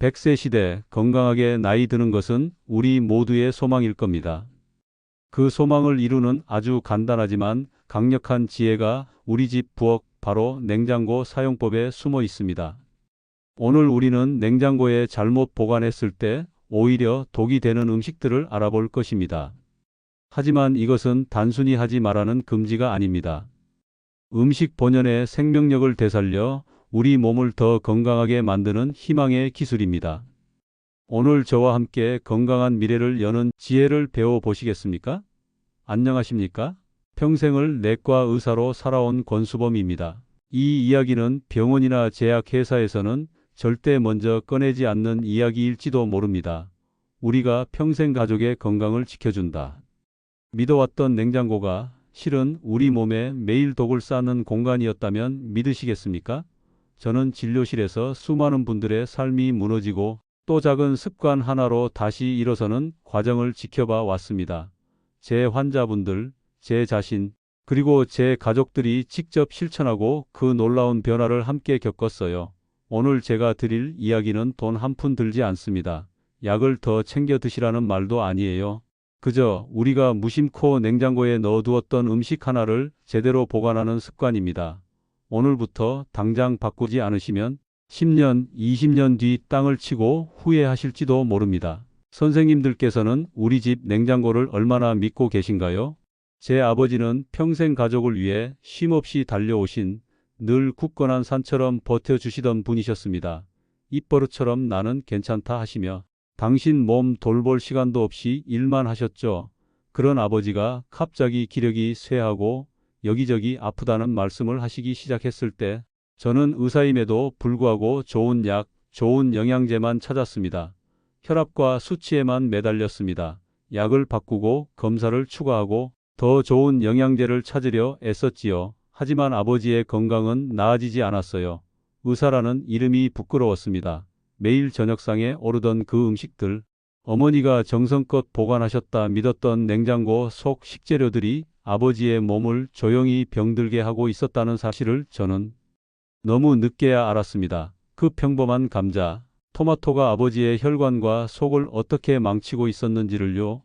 100세 시대 건강하게 나이 드는 것은 우리 모두의 소망일 겁니다. 그 소망을 이루는 아주 간단하지만 강력한 지혜가 우리 집 부엌 바로 냉장고 사용법에 숨어 있습니다. 오늘 우리는 냉장고에 잘못 보관했을 때 오히려 독이 되는 음식들을 알아볼 것입니다. 하지만 이것은 단순히 하지 말라는 금지가 아닙니다. 음식 본연의 생명력을 되살려 우리 몸을 더 건강하게 만드는 희망의 기술입니다. 오늘 저와 함께 건강한 미래를 여는 지혜를 배워 보시겠습니까? 안녕하십니까? 평생을 내과 의사로 살아온 권수범입니다. 이 이야기는 병원이나 제약회사에서는 절대 먼저 꺼내지 않는 이야기일지도 모릅니다. 우리가 평생 가족의 건강을 지켜준다. 믿어왔던 냉장고가 실은 우리 몸에 매일 독을 쌓는 공간이었다면 믿으시겠습니까? 저는 진료실에서 수많은 분들의 삶이 무너지고 또 작은 습관 하나로 다시 일어서는 과정을 지켜봐 왔습니다. 제 환자분들, 제 자신, 그리고 제 가족들이 직접 실천하고 그 놀라운 변화를 함께 겪었어요. 오늘 제가 드릴 이야기는 돈 한 푼 들지 않습니다. 약을 더 챙겨 드시라는 말도 아니에요. 그저 우리가 무심코 냉장고에 넣어두었던 음식 하나를 제대로 보관하는 습관입니다. 오늘부터 당장 바꾸지 않으시면 10년, 20년 뒤 땅을 치고 후회하실지도 모릅니다. 선생님들께서는 우리 집 냉장고를 얼마나 믿고 계신가요? 제 아버지는 평생 가족을 위해 쉼없이 달려오신 늘 굳건한 산처럼 버텨주시던 분이셨습니다. 입버릇처럼 나는 괜찮다 하시며 당신 몸 돌볼 시간도 없이 일만 하셨죠. 그런 아버지가 갑자기 기력이 쇠하고 여기저기 아프다는 말씀을 하시기 시작했을 때 저는 의사임에도 불구하고 좋은 약, 좋은 영양제만 찾았습니다. 혈압과 수치에만 매달렸습니다. 약을 바꾸고 검사를 추가하고 더 좋은 영양제를 찾으려 애썼지요. 하지만 아버지의 건강은 나아지지 않았어요. 의사라는 이름이 부끄러웠습니다. 매일 저녁상에 오르던 그 음식들, 어머니가 정성껏 보관하셨다 믿었던 냉장고 속 식재료들이 아버지의 몸을 조용히 병들게 하고 있었다는 사실을 저는 너무 늦게야 알았습니다. 그 평범한 감자, 토마토가 아버지의 혈관과 속을 어떻게 망치고 있었는지를요.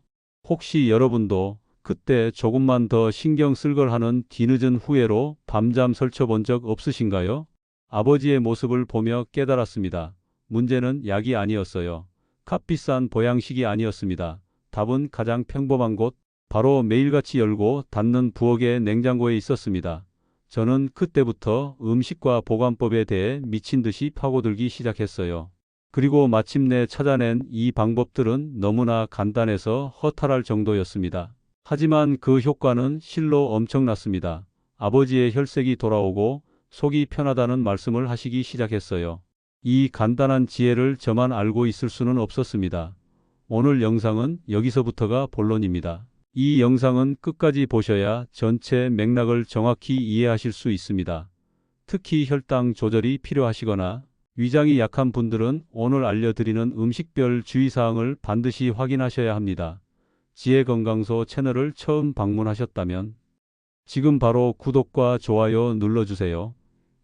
혹시 여러분도 그때 조금만 더 신경 쓸 걸 하는 뒤늦은 후회로 밤잠 설쳐본 적 없으신가요? 아버지의 모습을 보며 깨달았습니다. 문제는 약이 아니었어요. 값비싼 보양식이 아니었습니다. 답은 가장 평범한 곳, 바로 매일같이 열고 닫는 부엌의 냉장고에 있었습니다. 저는 그때부터 음식과 보관법에 대해 미친 듯이 파고들기 시작했어요. 그리고 마침내 찾아낸 이 방법들은 너무나 간단해서 허탈할 정도였습니다. 하지만 그 효과는 실로 엄청났습니다. 아버지의 혈색이 돌아오고 속이 편하다는 말씀을 하시기 시작했어요. 이 간단한 지혜를 저만 알고 있을 수는 없었습니다. 오늘 영상은 여기서부터가 본론입니다. 이 영상은 끝까지 보셔야 전체 맥락을 정확히 이해하실 수 있습니다. 특히 혈당 조절이 필요하시거나 위장이 약한 분들은 오늘 알려드리는 음식별 주의사항을 반드시 확인하셔야 합니다. 지혜건강소 채널을 처음 방문하셨다면 지금 바로 구독과 좋아요 눌러주세요.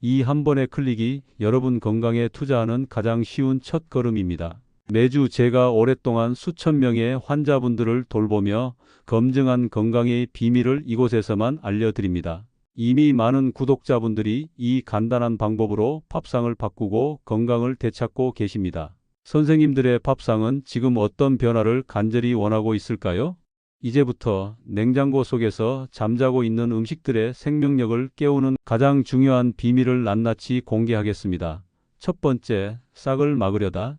이 한 번의 클릭이 여러분 건강에 투자하는 가장 쉬운 첫 걸음입니다. 매주 제가 오랫동안 수천 명의 환자분들을 돌보며 검증한 건강의 비밀을 이곳에서만 알려드립니다. 이미 많은 구독자분들이 이 간단한 방법으로 밥상을 바꾸고 건강을 되찾고 계십니다. 선생님들의 밥상은 지금 어떤 변화를 간절히 원하고 있을까요? 이제부터 냉장고 속에서 잠자고 있는 음식들의 생명력을 깨우는 가장 중요한 비밀을 낱낱이 공개하겠습니다. 첫 번째, 싹을 막으려다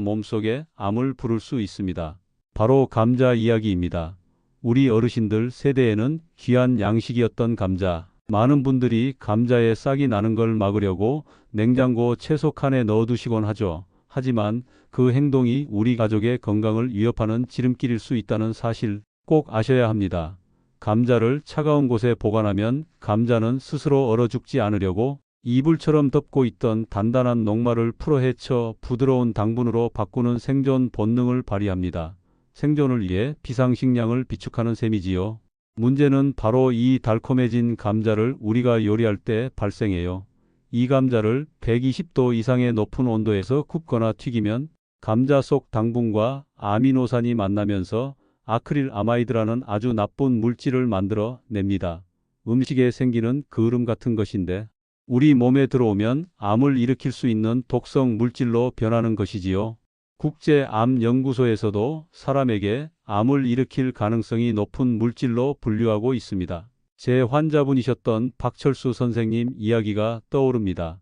몸속에 암을 부를 수 있습니다. 바로 감자 이야기입니다. 우리 어르신들 세대에는 귀한 양식이었던 감자. 많은 분들이 감자에 싹이 나는 걸 막으려고 냉장고 채소 칸에 넣어두시곤 하죠. 하지만 그 행동이 우리 가족의 건강을 위협하는 지름길일 수 있다는 사실 꼭 아셔야 합니다. 감자를 차가운 곳에 보관하면 감자는 스스로 얼어 죽지 않으려고 이불처럼 덮고 있던 단단한 녹말을 풀어헤쳐 부드러운 당분으로 바꾸는 생존 본능을 발휘합니다. 생존을 위해 비상식량을 비축하는 셈이지요. 문제는 바로 이 달콤해진 감자를 우리가 요리할 때 발생해요. 이 감자를 120도 이상의 높은 온도에서 굽거나 튀기면 감자 속 당분과 아미노산이 만나면서 아크릴 아마이드라는 아주 나쁜 물질을 만들어 냅니다. 음식에 생기는 그을음 같은 것인데 우리 몸에 들어오면 암을 일으킬 수 있는 독성 물질로 변하는 것이지요. 국제암연구소에서도 사람에게 암을 일으킬 가능성이 높은 물질로 분류하고 있습니다. 제 환자분이셨던 박철수 선생님 이야기가 떠오릅니다.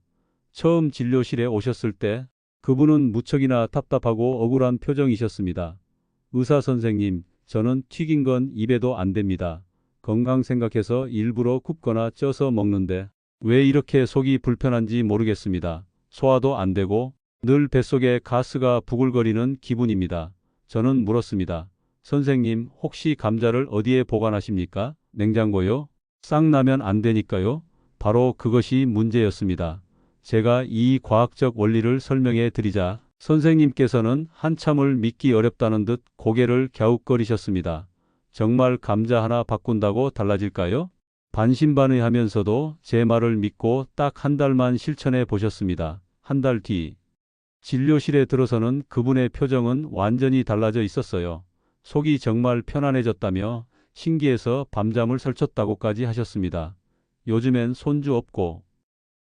처음 진료실에 오셨을 때 그분은 무척이나 답답하고 억울한 표정이셨습니다. 의사 선생님, 저는 튀긴 건 입에도 안 됩니다. 건강 생각해서 일부러 굽거나 쪄서 먹는데 왜 이렇게 속이 불편한지 모르겠습니다. 소화도 안 되고 늘 뱃속에 가스가 부글거리는 기분입니다. 저는 물었습니다. 선생님, 혹시 감자를 어디에 보관하십니까? 냉장고요? 싹 나면 안 되니까요. 바로 그것이 문제였습니다. 제가 이 과학적 원리를 설명해 드리자 선생님께서는 한참을 믿기 어렵다는 듯 고개를 갸웃거리셨습니다. 정말 감자 하나 바꾼다고 달라질까요? 반신반의하면서도 제 말을 믿고 딱 한 달만 실천해 보셨습니다. 한 달 뒤. 진료실에 들어서는 그분의 표정은 완전히 달라져 있었어요. 속이 정말 편안해졌다며 신기해서 밤잠을 설쳤다고까지 하셨습니다. 요즘엔 손주 없고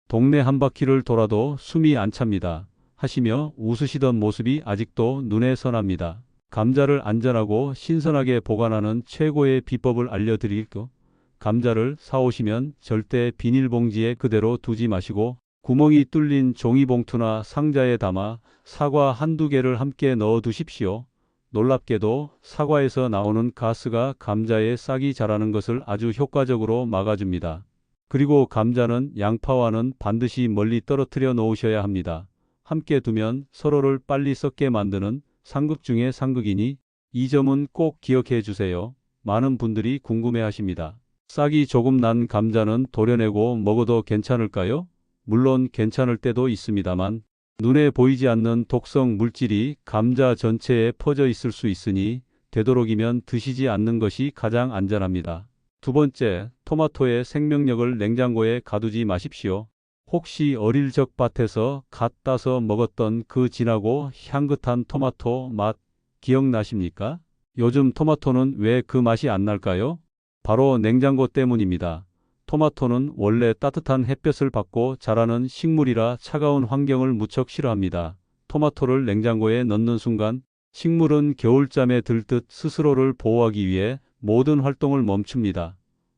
동네 한 바퀴를 돌아도 숨이 안 찹니다. 하시며 웃으시던 모습이 아직도 눈에 선합니다. 감자를 안전하고 신선하게 보관하는 최고의 비법을 알려드릴게요. 감자를 사오시면 절대 비닐봉지에 그대로 두지 마시고 구멍이 뚫린 종이봉투나 상자에 담아 사과 한두 개를 함께 넣어 두십시오. 놀랍게도 사과에서 나오는 가스가 감자에 싹이 자라는 것을 아주 효과적으로 막아줍니다. 그리고 감자는 양파와는 반드시 멀리 떨어뜨려 놓으셔야 합니다. 함께 두면 서로를 빨리 썩게 만드는 상극 중의 상극이니 이 점은 꼭 기억해 주세요. 많은 분들이 궁금해 하십니다. 싹이 조금 난 감자는 도려내고 먹어도 괜찮을까요? 물론 괜찮을 때도 있습니다만 눈에 보이지 않는 독성 물질이 감자 전체에 퍼져 있을 수 있으니 되도록이면 드시지 않는 것이 가장 안전합니다. 두 번째, 토마토의 생명력을 냉장고에 가두지 마십시오. 혹시 어릴 적 밭에서 갓 따서 먹었던 그 진하고 향긋한 토마토 맛 기억나십니까? 요즘 토마토는 왜 그 맛이 안 날까요? 바로 냉장고 때문입니다. 토마토는 원래 따뜻한 햇볕을 받고 자라는 식물이라 차가운 환경을 무척 싫어합니다. 토마토를 냉장고에 넣는 순간 식물은 겨울잠에 들듯 스스로를 보호하기 위해 모든 활동을 멈춥니다.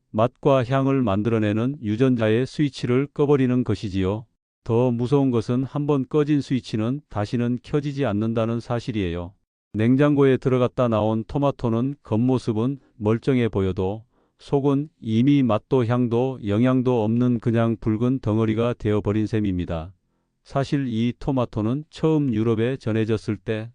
맛과 향을 만들어내는 유전자의 스위치를 꺼버리는 것이지요. 더 무서운 것은 한번 꺼진 스위치는 다시는 켜지지 않는다는 사실이에요. 냉장고에 들어갔다 나온 토마토는 겉모습은 멀쩡해 보여도 속은 이미 맛도 향도 영양도 없는 그냥 붉은 덩어리가 되어버린 셈입니다. 사실 이 토마토는 처음 유럽에 전해졌을 때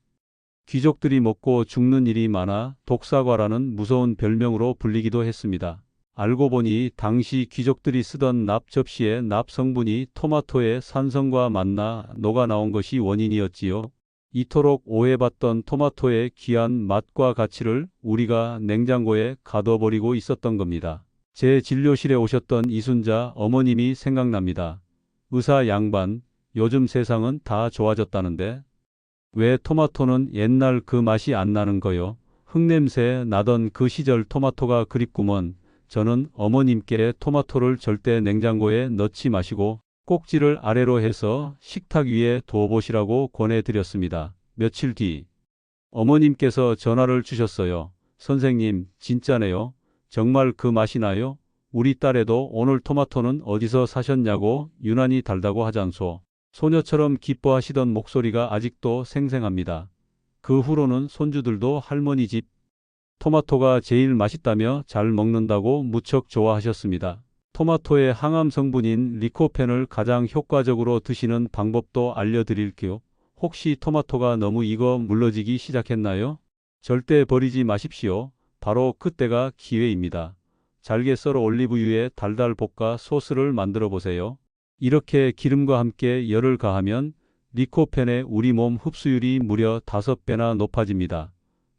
귀족들이 먹고 죽는 일이 많아 독사과라는 무서운 별명으로 불리기도 했습니다. 알고 보니 당시 귀족들이 쓰던 납 접시의 납 성분이 토마토의 산성과 만나 녹아 나온 것이 원인이었지요. 이토록 오해받던 토마토의 귀한 맛과 가치를 우리가 냉장고에 가둬버리고 있었던 겁니다. 제 진료실에 오셨던 이순자 어머님이 생각납니다. 의사 양반, 요즘 세상은 다 좋아졌다는데 왜 토마토는 옛날 그 맛이 안 나는 거요? 흙냄새 나던 그 시절 토마토가 그립구먼. 저는 어머님께 토마토를 절대 냉장고에 넣지 마시고 꼭지를 아래로 해서 식탁 위에 두어보시라고 권해드렸습니다. 며칠 뒤 어머님께서 전화를 주셨어요. 선생님, 진짜네요. 정말 그 맛이 나요? 우리 딸애도 오늘 토마토는 어디서 사셨냐고 유난히 달다고 하잖소. 소녀처럼 기뻐하시던 목소리가 아직도 생생합니다. 그 후로는 손주들도 할머니 집 토마토가 제일 맛있다며 잘 먹는다고 무척 좋아하셨습니다. 토마토의 항암 성분인 리코펜을 가장 효과적으로 드시는 방법도 알려드릴게요. 혹시 토마토가 너무 익어 물러지기 시작했나요? 절대 버리지 마십시오. 바로 그때가 기회입니다. 잘게 썰어 올리브유에 달달 볶아 소스를 만들어 보세요. 이렇게 기름과 함께 열을 가하면 리코펜의 우리 몸 흡수율이 무려 5배나 높아집니다.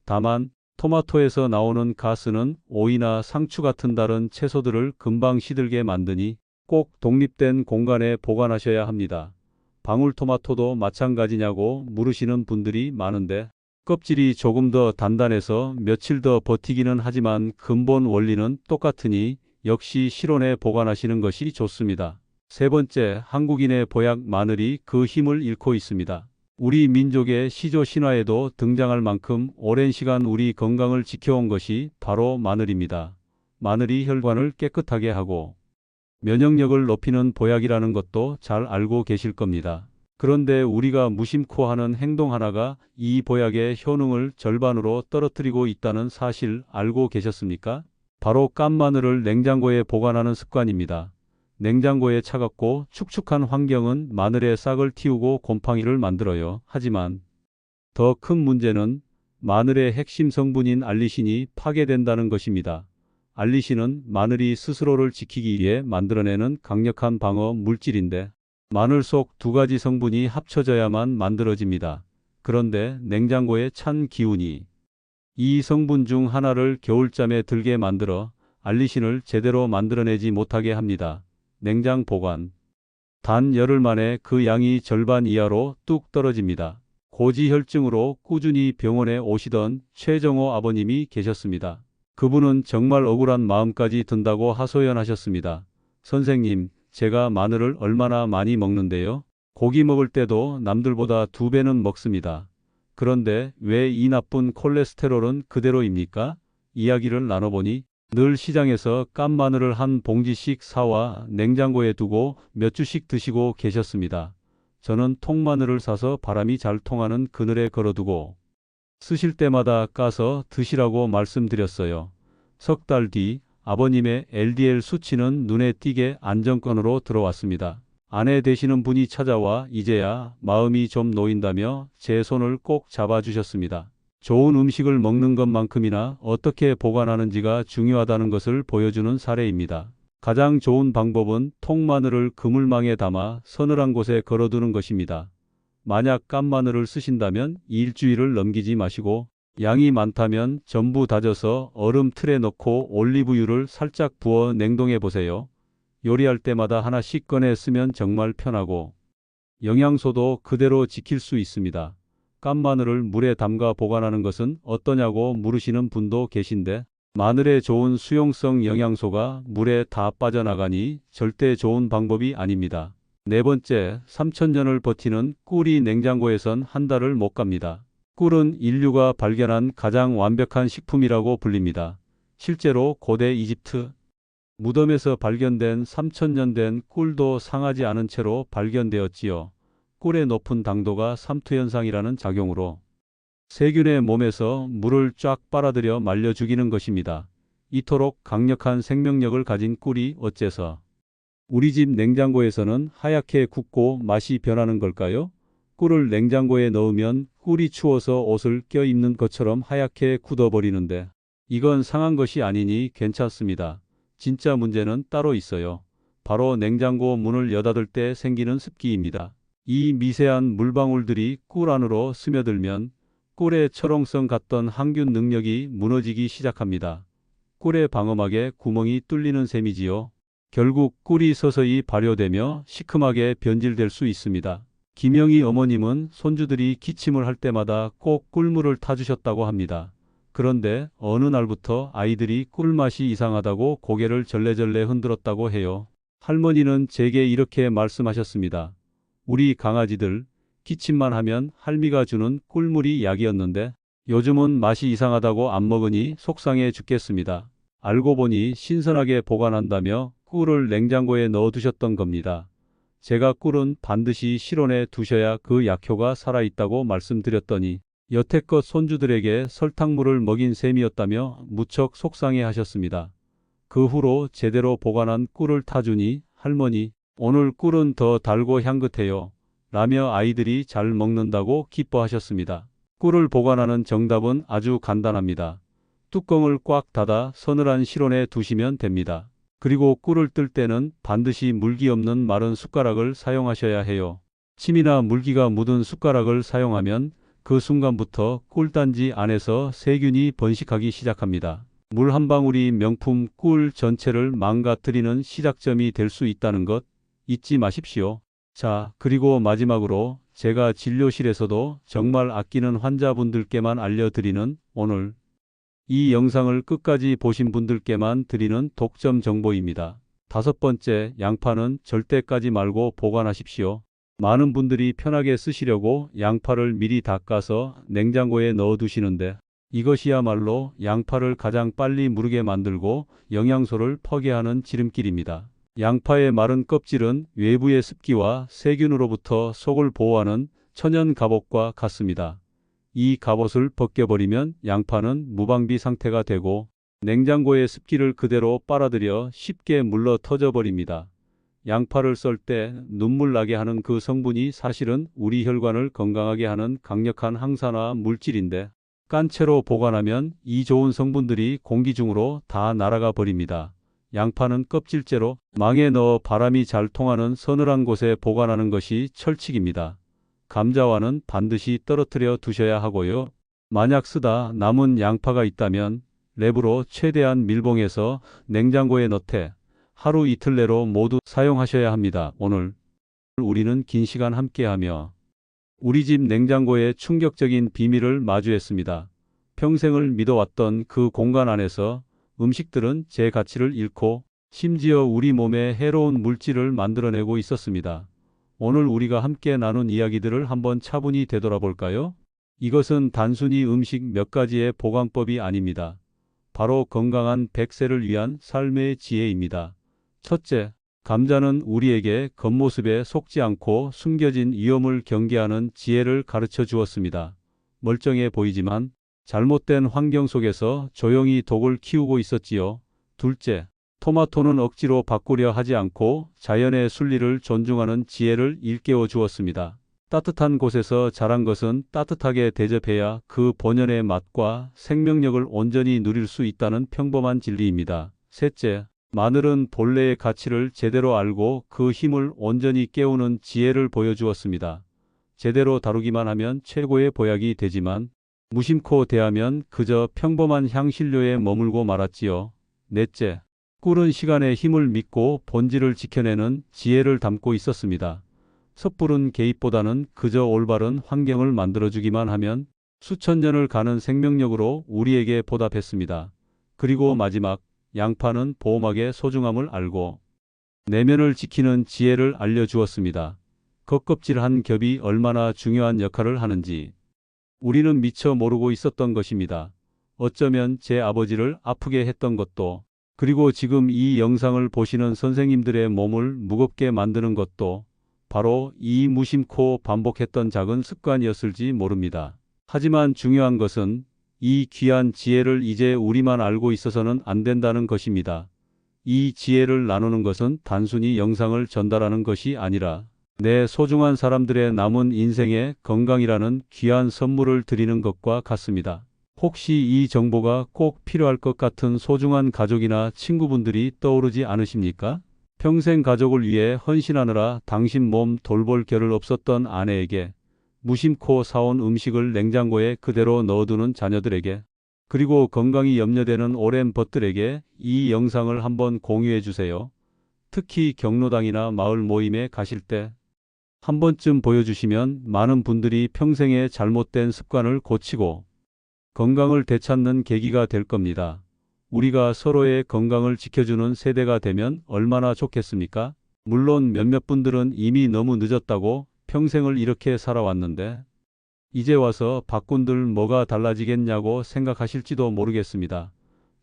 다만 토마토에서 나오는 가스는 오이나 상추 같은 다른 채소들을 금방 시들게 만드니 꼭 독립된 공간에 보관하셔야 합니다. 방울토마토도 마찬가지냐고 물으시는 분들이 많은데 껍질이 조금 더 단단해서 며칠 더 버티기는 하지만 근본 원리는 똑같으니 역시 실온에 보관하시는 것이 좋습니다. 세 번째, 한국인의 보약 마늘이 그 힘을 잃고 있습니다. 우리 민족의 시조 신화에도 등장할 만큼 오랜 시간 우리 건강을 지켜온 것이 바로 마늘입니다. 마늘이 혈관을 깨끗하게 하고 면역력을 높이는 보약이라는 것도 잘 알고 계실 겁니다. 그런데 우리가 무심코 하는 행동 하나가 이 보약의 효능을 절반으로 떨어뜨리고 있다는 사실 알고 계셨습니까? 바로 깐 마늘을 냉장고에 보관하는 습관입니다. 냉장고에 차갑고 축축한 환경은 마늘의 싹을 틔우고 곰팡이를 만들어요. 하지만 더 큰 문제는 마늘의 핵심 성분인 알리신이 파괴된다는 것입니다. 알리신은 마늘이 스스로를 지키기 위해 만들어내는 강력한 방어 물질인데 마늘 속 두 가지 성분이 합쳐져야만 만들어집니다. 그런데 냉장고에 찬 기운이 이 성분 중 하나를 겨울잠에 들게 만들어 알리신을 제대로 만들어내지 못하게 합니다. 냉장 보관. 단 열흘 만에 그 양이 절반 이하로 뚝 떨어집니다. 고지혈증으로 꾸준히 병원에 오시던 최정호 아버님이 계셨습니다. 그분은 정말 억울한 마음까지 든다고 하소연하셨습니다. 선생님, 제가 마늘을 얼마나 많이 먹는데요? 고기 먹을 때도 남들보다 두 배는 먹습니다. 그런데 왜 이 나쁜 콜레스테롤은 그대로입니까? 이야기를 나눠보니 늘 시장에서 깐 마늘을 한 봉지씩 사와 냉장고에 두고 몇 주씩 드시고 계셨습니다. 저는 통마늘을 사서 바람이 잘 통하는 그늘에 걸어두고 쓰실 때마다 까서 드시라고 말씀드렸어요. 석 달 뒤 아버님의 LDL 수치는 눈에 띄게 안정권으로 들어왔습니다. 아내 되시는 분이 찾아와 이제야 마음이 좀 놓인다며 제 손을 꼭 잡아주셨습니다. 좋은 음식을 먹는 것만큼이나 어떻게 보관하는지가 중요하다는 것을 보여주는 사례입니다. 가장 좋은 방법은 통마늘을 그물망에 담아 서늘한 곳에 걸어두는 것입니다. 만약 깐 마늘을 쓰신다면 일주일을 넘기지 마시고 양이 많다면 전부 다져서 얼음 틀에 넣고 올리브유를 살짝 부어 냉동해 보세요. 요리할 때마다 하나씩 꺼내 쓰면 정말 편하고 영양소도 그대로 지킬 수 있습니다. 깐 마늘을 물에 담가 보관하는 것은 어떠냐고 물으시는 분도 계신데 마늘의 좋은 수용성 영양소가 물에 다 빠져나가니 절대 좋은 방법이 아닙니다. 네 번째, 3천년을 버티는 꿀이 냉장고에선 한 달을 못 갑니다. 꿀은 인류가 발견한 가장 완벽한 식품이라고 불립니다. 실제로 고대 이집트 무덤에서 발견된 3천년 된 꿀도 상하지 않은 채로 발견되었지요. 꿀의 높은 당도가 삼투현상이라는 작용으로 세균의 몸에서 물을 쫙 빨아들여 말려 죽이는 것입니다. 이토록 강력한 생명력을 가진 꿀이 어째서 우리 집 냉장고에서는 하얗게 굳고 맛이 변하는 걸까요? 꿀을 냉장고에 넣으면 꿀이 추워서 옷을 껴입는 것처럼 하얗게 굳어버리는데 이건 상한 것이 아니니 괜찮습니다. 진짜 문제는 따로 있어요. 바로 냉장고 문을 여닫을 때 생기는 습기입니다. 이 미세한 물방울들이 꿀 안으로 스며들면 꿀의 철옹성 같던 항균 능력이 무너지기 시작합니다. 꿀의 방어막에 구멍이 뚫리는 셈이지요. 결국 꿀이 서서히 발효되며 시큼하게 변질될 수 있습니다. 김영희 어머님은 손주들이 기침을 할 때마다 꼭 꿀물을 타주셨다고 합니다. 그런데 어느 날부터 아이들이 꿀맛이 이상하다고 고개를 절레절레 흔들었다고 해요. 할머니는 제게 이렇게 말씀하셨습니다. 우리 강아지들 기침만 하면 할미가 주는 꿀물이 약이었는데 요즘은 맛이 이상하다고 안 먹으니 속상해 죽겠습니다. 알고 보니 신선하게 보관한다며 꿀을 냉장고에 넣어 두셨던 겁니다. 제가 꿀은 반드시 실온에 두셔야 그 약효가 살아있다고 말씀드렸더니 여태껏 손주들에게 설탕물을 먹인 셈이었다며 무척 속상해 하셨습니다. 그 후로 제대로 보관한 꿀을 타주니 할머니, 오늘 꿀은 더 달고 향긋해요. 라며 아이들이 잘 먹는다고 기뻐하셨습니다. 꿀을 보관하는 정답은 아주 간단합니다. 뚜껑을 꽉 닫아 서늘한 실온에 두시면 됩니다. 그리고 꿀을 뜰 때는 반드시 물기 없는 마른 숟가락을 사용하셔야 해요. 침이나 물기가 묻은 숟가락을 사용하면 그 순간부터 꿀단지 안에서 세균이 번식하기 시작합니다. 물 한 방울이 명품 꿀 전체를 망가뜨리는 시작점이 될 수 있다는 것 잊지 마십시오. 자, 그리고 마지막으로 제가 진료실에서도 정말 아끼는 환자분들께만 알려드리는 오늘 이 영상을 끝까지 보신 분들께만 드리는 독점 정보입니다. 다섯 번째, 양파는 절대 까지 말고 보관하십시오. 많은 분들이 편하게 쓰시려고 양파를 미리 닦아서 냉장고에 넣어 두시는데 이것이야말로 양파를 가장 빨리 무르게 만들고 영양소를 퍼개하는 지름길입니다. 양파의 마른 껍질은 외부의 습기와 세균으로부터 속을 보호하는 천연 갑옷과 같습니다. 이 갑옷을 벗겨버리면 양파는 무방비 상태가 되고 냉장고의 습기를 그대로 빨아들여 쉽게 물러 터져버립니다. 양파를 썰 때 눈물 나게 하는 그 성분이 사실은 우리 혈관을 건강하게 하는 강력한 항산화 물질인데 깐 채로 보관하면 이 좋은 성분들이 공기 중으로 다 날아가 버립니다. 양파는 껍질째로 망에 넣어 바람이 잘 통하는 서늘한 곳에 보관하는 것이 철칙입니다. 감자와는 반드시 떨어뜨려 두셔야 하고요. 만약 쓰다 남은 양파가 있다면 랩으로 최대한 밀봉해서 냉장고에 넣되 하루 이틀 내로 모두 사용하셔야 합니다. 오늘 우리는 긴 시간 함께하며 우리 집 냉장고의 충격적인 비밀을 마주했습니다. 평생을 믿어왔던 그 공간 안에서 음식들은 제 가치를 잃고 심지어 우리 몸에 해로운 물질을 만들어내고 있었습니다. 오늘 우리가 함께 나눈 이야기들을 한번 차분히 되돌아볼까요? 이것은 단순히 음식 몇 가지의 보관법이 아닙니다. 바로 건강한 100세를 위한 삶의 지혜입니다. 첫째, 감자는 우리에게 겉모습에 속지 않고 숨겨진 위험을 경계하는 지혜를 가르쳐 주었습니다. 멀쩡해 보이지만 잘못된 환경 속에서 조용히 독을 키우고 있었지요. 둘째, 토마토는 억지로 바꾸려 하지 않고 자연의 순리를 존중하는 지혜를 일깨워 주었습니다. 따뜻한 곳에서 자란 것은 따뜻하게 대접해야 그 본연의 맛과 생명력을 온전히 누릴 수 있다는 평범한 진리입니다. 셋째, 마늘은 본래의 가치를 제대로 알고 그 힘을 온전히 깨우는 지혜를 보여주었습니다. 제대로 다루기만 하면 최고의 보약이 되지만 무심코 대하면 그저 평범한 향신료에 머물고 말았지요. 넷째, 꿀은 시간의 힘을 믿고 본질을 지켜내는 지혜를 담고 있었습니다. 섣부른 개입보다는 그저 올바른 환경을 만들어주기만 하면 수천 년을 가는 생명력으로 우리에게 보답했습니다. 그리고 마지막, 양파는 보호막의 소중함을 알고 내면을 지키는 지혜를 알려주었습니다. 겉껍질 한 겹이 얼마나 중요한 역할을 하는지 우리는 미처 모르고 있었던 것입니다. 어쩌면 제 아버지를 아프게 했던 것도 그리고 지금 이 영상을 보시는 선생님들의 몸을 무겁게 만드는 것도 바로 이 무심코 반복했던 작은 습관이었을지 모릅니다. 하지만 중요한 것은 이 귀한 지혜를 이제 우리만 알고 있어서는 안 된다는 것입니다. 이 지혜를 나누는 것은 단순히 영상을 전달하는 것이 아니라 내 소중한 사람들의 남은 인생의 건강이라는 귀한 선물을 드리는 것과 같습니다. 혹시 이 정보가 꼭 필요할 것 같은 소중한 가족이나 친구분들이 떠오르지 않으십니까? 평생 가족을 위해 헌신하느라 당신 몸 돌볼 겨를 없었던 아내에게 무심코 사온 음식을 냉장고에 그대로 넣어두는 자녀들에게 그리고 건강이 염려되는 오랜 벗들에게 이 영상을 한번 공유해 주세요. 특히 경로당이나 마을 모임에 가실 때 한 번쯤 보여주시면 많은 분들이 평생의 잘못된 습관을 고치고 건강을 되찾는 계기가 될 겁니다. 우리가 서로의 건강을 지켜주는 세대가 되면 얼마나 좋겠습니까? 물론 몇몇 분들은 이미 너무 늦었다고 평생을 이렇게 살아왔는데 이제 와서 바꾼들 뭐가 달라지겠냐고 생각하실지도 모르겠습니다.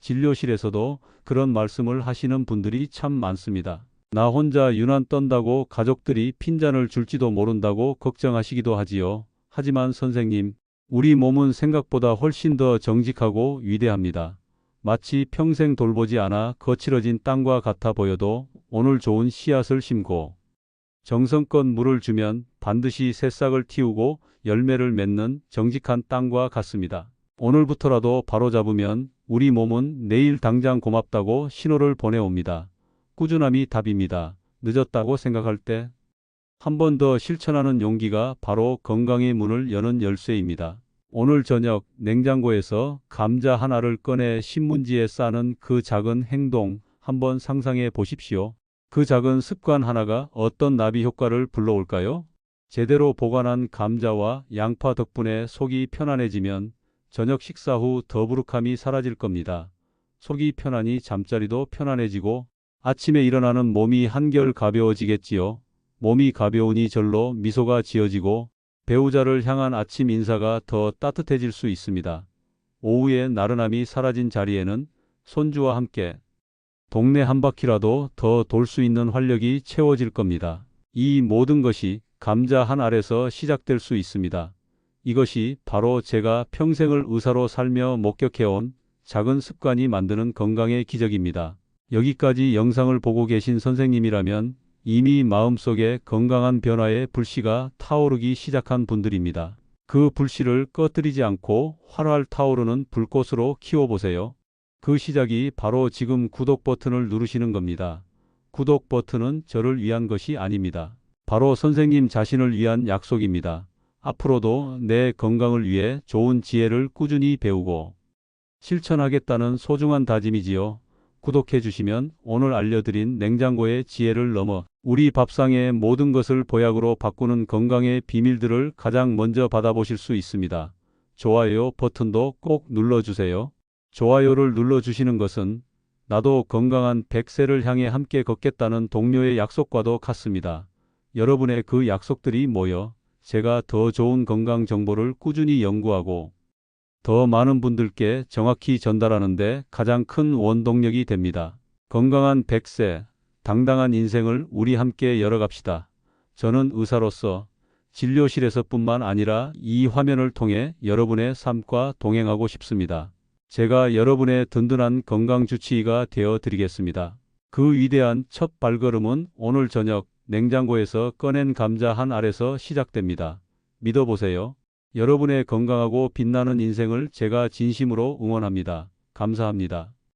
진료실에서도 그런 말씀을 하시는 분들이 참 많습니다. 나 혼자 유난 떤다고 가족들이 핀잔을 줄지도 모른다고 걱정하시기도 하지요. 하지만 선생님, 우리 몸은 생각보다 훨씬 더 정직하고 위대합니다. 마치 평생 돌보지 않아 거칠어진 땅과 같아 보여도 오늘 좋은 씨앗을 심고 정성껏 물을 주면 반드시 새싹을 틔우고 열매를 맺는 정직한 땅과 같습니다. 오늘부터라도 바로잡으면 우리 몸은 내일 당장 고맙다고 신호를 보내옵니다. 꾸준함이 답입니다. 늦었다고 생각할 때 한 번 더 실천하는 용기가 바로 건강의 문을 여는 열쇠입니다. 오늘 저녁 냉장고에서 감자 하나를 꺼내 신문지에 싸는 그 작은 행동 한번 상상해 보십시오. 그 작은 습관 하나가 어떤 나비 효과를 불러올까요? 제대로 보관한 감자와 양파 덕분에 속이 편안해지면 저녁 식사 후 더부룩함이 사라질 겁니다. 속이 편하니 잠자리도 편안해지고 아침에 일어나는 몸이 한결 가벼워지겠지요. 몸이 가벼우니 절로 미소가 지어지고 배우자를 향한 아침 인사가 더 따뜻해질 수 있습니다. 오후에 나른함이 사라진 자리에는 손주와 함께 동네 한 바퀴라도 더 돌 수 있는 활력이 채워질 겁니다. 이 모든 것이 감자 한 알에서 시작될 수 있습니다. 이것이 바로 제가 평생을 의사로 살며 목격해온 작은 습관이 만드는 건강의 기적입니다. 여기까지 영상을 보고 계신 선생님이라면 이미 마음속에 건강한 변화의 불씨가 타오르기 시작한 분들입니다. 그 불씨를 꺼뜨리지 않고 활활 타오르는 불꽃으로 키워보세요. 그 시작이 바로 지금 구독 버튼을 누르시는 겁니다. 구독 버튼은 저를 위한 것이 아닙니다. 바로 선생님 자신을 위한 약속입니다. 앞으로도 내 건강을 위해 좋은 지혜를 꾸준히 배우고 실천하겠다는 소중한 다짐이지요. 구독해 주시면 오늘 알려드린 냉장고의 지혜를 넘어 우리 밥상의 모든 것을 보약으로 바꾸는 건강의 비밀들을 가장 먼저 받아보실 수 있습니다. 좋아요 버튼도 꼭 눌러주세요. 좋아요를 눌러주시는 것은 나도 건강한 100세를 향해 함께 걷겠다는 동료의 약속과도 같습니다. 여러분의 그 약속들이 모여 제가 더 좋은 건강 정보를 꾸준히 연구하고 더 많은 분들께 정확히 전달하는데 가장 큰 원동력이 됩니다. 건강한 100세, 당당한 인생을 우리 함께 열어갑시다. 저는 의사로서 진료실에서 뿐만 아니라 이 화면을 통해 여러분의 삶과 동행하고 싶습니다. 제가 여러분의 든든한 건강 주치의가 되어 드리겠습니다. 그 위대한 첫 발걸음은 오늘 저녁 냉장고에서 꺼낸 감자 한 알에서 시작됩니다. 믿어보세요. 여러분의 건강하고 빛나는 인생을 제가 진심으로 응원합니다. 감사합니다.